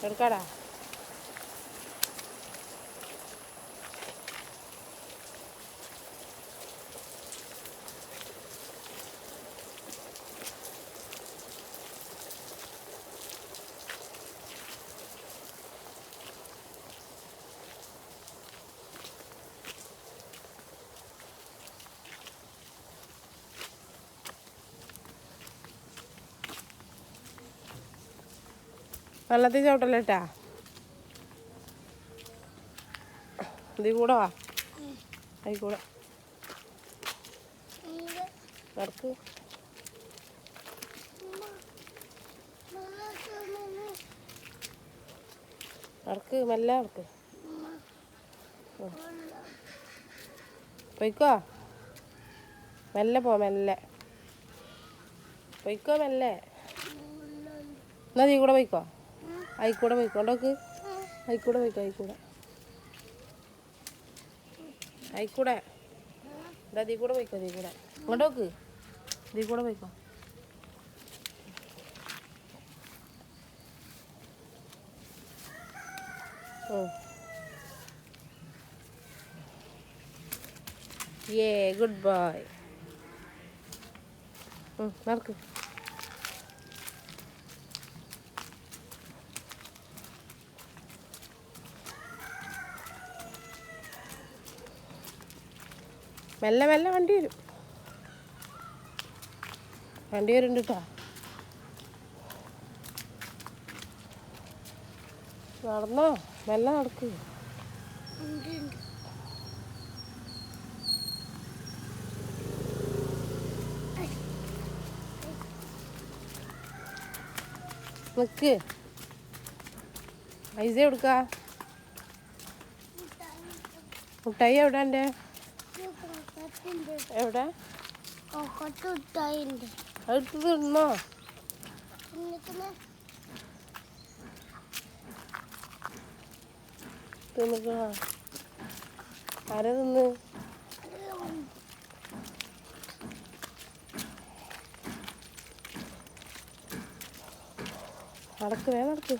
Cercara. വെള്ളത്തിൽ ചവിട്ടല്ലേട്ടാ ഇതിൽ കൂടെ വാ. ആയിക്കൂടെ കൂടെ. നടക്ക് നടക്ക് ഉം. പൊയ്ക്കോ. മെല്ലെ പോ മെല്ലെ. പൊയ്ക്കോ മെല്ലെ. എന്നാ നീ കൂടെ പോയിക്കോ. ആയിക്കൂടെ പോയിക്കോ കൊണ്ടോക്ക് ആയിക്കൂടെ പോയിക്കോ ആയിക്കൂടെ. ആയിക്കൂടെ. എന്താ ദീ കൂടെ പോയിക്കോ ദീ കൂടെ. കൊണ്ടോക്ക് ദീ കൂടെ പോയിക്കോ. ഏ ഗുഡ് ബൈ നടക്ക്. മെല്ലെ മെല്ലെ വണ്ടി വരും. വണ്ടി വരുന്നുണ്ട് കേട്ടോ നടന്നോ? മെല്ലെ നടക്ക്. നിക്ക്. പൈസ കൊടുക്ക. മുട്ടായി എവിടെ എന്റെ? എവിടെ? അടുത്ത് തിന്നോ? ആരാ തിന്ന്? നടക്ക് വേ നടക്ക്.